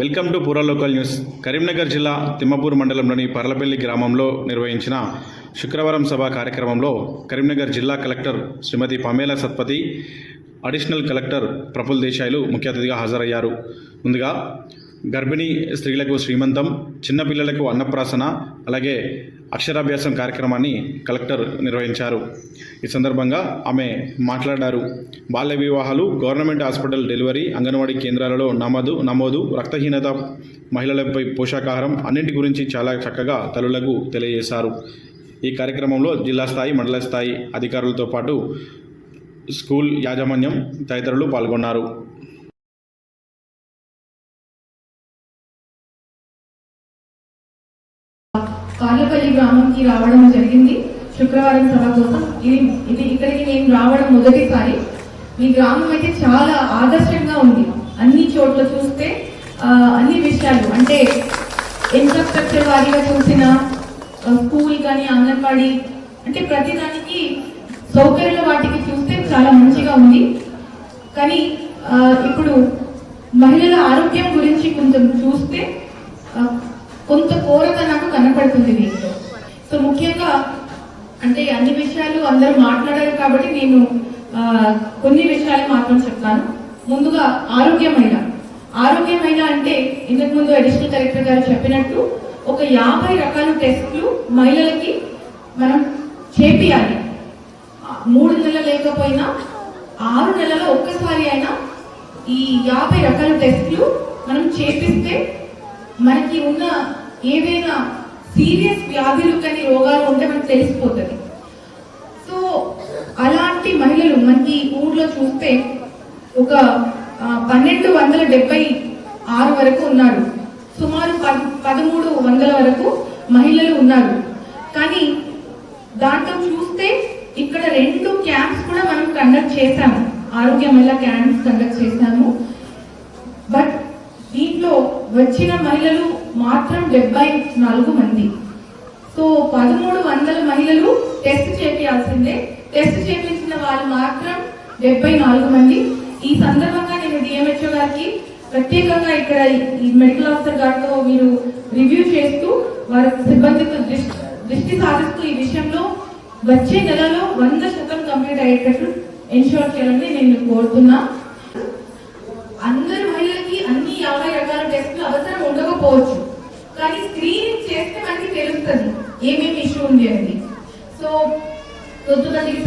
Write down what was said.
Welcome to పూర local news. Karimnagar జిల్లా తిమ్మపూర్ మండలంలోని పర్లపల్లి గ్రామంలో నిర్వహించిన శుక్రవారం సభ కార్యక్రమంలో కరీంనగర్ జిల్లా collector Shrimati Pamela Satpathy additional collector Praful దేశాయ్లు ముఖ్య అతిథిగా హాజరయ్యారు. ముందుగా గర్భిణీ స్త్రీలకు శ్రీమంతం చిన్నపిల్లలకు అన్నప్రాసన అలాగే అక్షరాభ్యాసం కార్యక్రమాన్ని కలెక్టర్ నిర్వహించారు. ఈ సందర్భంగా ఆమె మాట్లాడారు. బాల్య వివాహాలు గవర్నమెంట్ హాస్పిటల్ డెలివరీ అంగన్వాడీ కేంద్రాలలో నమోదు నమోదు రక్తహీనత మహిళలపై పోషకాహారం అన్నింటి గురించి చాలా చక్కగా తల్లులకు తెలియజేశారు. ఈ కార్యక్రమంలో జిల్లా స్థాయి మండల స్థాయి అధికారులతో పాటు స్కూల్ యాజమాన్యం తదితరులు పాల్గొన్నారు. కాళ్ళపల్లి గ్రామంకి రావడం జరిగింది. శుక్రవారం సభ కోసం ఇది ఇది ఇక్కడికి నేను రావడం మొదటిసారి. మీ గ్రామం అయితే చాలా ఆదర్శంగా ఉంది. అన్ని చోట్ల చూస్తే అన్ని విషయాలు. అంటే ఇన్ఫ్రాస్ట్రక్చర్ వారిగా చూసిన స్కూల్ కానీ అంగన్వాడీ అంటే ప్రతి దానికి సౌకర్యాల వాటికి చూస్తే చాలా మంచిగా ఉంది. కానీ ఇప్పుడు మహిళల ఆరోగ్యం గురించి కొంచెం చూస్తే కొంత కోరతన కనపడుతుంది దీంట్లో సో ముఖ్యంగా అంటే అన్ని విషయాలు అందరూ మాట్లాడారు కాబట్టి నేను కొన్ని విషయాలు మాత్రం చెప్తాను. ముందుగా ఆరోగ్యమైన. ఆరోగ్యమైన అంటే ఇంతకు ముందు అడిషనల్ కలెక్టర్ గారు చెప్పినట్టు ఒక యాభై రకాల టెస్ట్లు మహిళలకి మనం చేపియాలి. మూడు నెలలు లేకపోయినా ఆరు నెలల ఒక్కసారి అయినా ఈ యాభై రకాల టెస్ట్లు మనం చేపిస్తే మనకి ఉన్న ఏదైనా సీరియస్ వ్యాధులు కానీ రోగాలు ఉంటే మనకు తెలిసిపోతుంది. సో అలాంటి మహిళలు మనకి ఊర్లో చూస్తే ఒక పన్నెండు వందల డెబ్బై ఆరు వరకు ఉన్నారు. సుమారు పద్ పదమూడు వందల వరకు మహిళలు ఉన్నారు. కానీ దాంట్లో చూస్తే ఇక్కడ రెండు క్యాంప్స్ కూడా మనం కండక్ట్ చేశాము. ఆరోగ్య మహిళా క్యాంప్స్ కండక్ట్ చేశాము. వచ్చిన మహిళలు మాత్రం డెబ్బై నాలుగు మంది. సో పదమూడు వందల మహిళలు టెస్ట్ చేపించాల్సిందే టెస్ట్ చేపించిన వాళ్ళు మాత్రం డెబ్బై నాలుగు మంది. ఈ సందర్భంగా నేను డిఎంహెచ్ఓ గారికి ప్రత్యేకంగా ఇక్కడ ఈ మెడికల్ ఆఫీసర్ గారితో మీరు రివ్యూ చేస్తూ వారి సిబ్బందితో దృష్టి దృష్టి సాధిస్తూ ఈ విషయంలో వచ్చే నెలలో వంద శాతం కంప్లీట్ అయ్యేటట్లు ఎన్షూర్ చేయాలని నేను కోరుతున్నా అందరు మహిళలకి అన్ని యాభై రకాల టెస్టులు అవసరం ఉండకపోవచ్చు. కానీ స్క్రీనింగ్ చేస్తే మనకి తెలుస్తుంది. ఏమేమి ఇష్యూ ఉంది అనేది. సో కొద్దిమందికి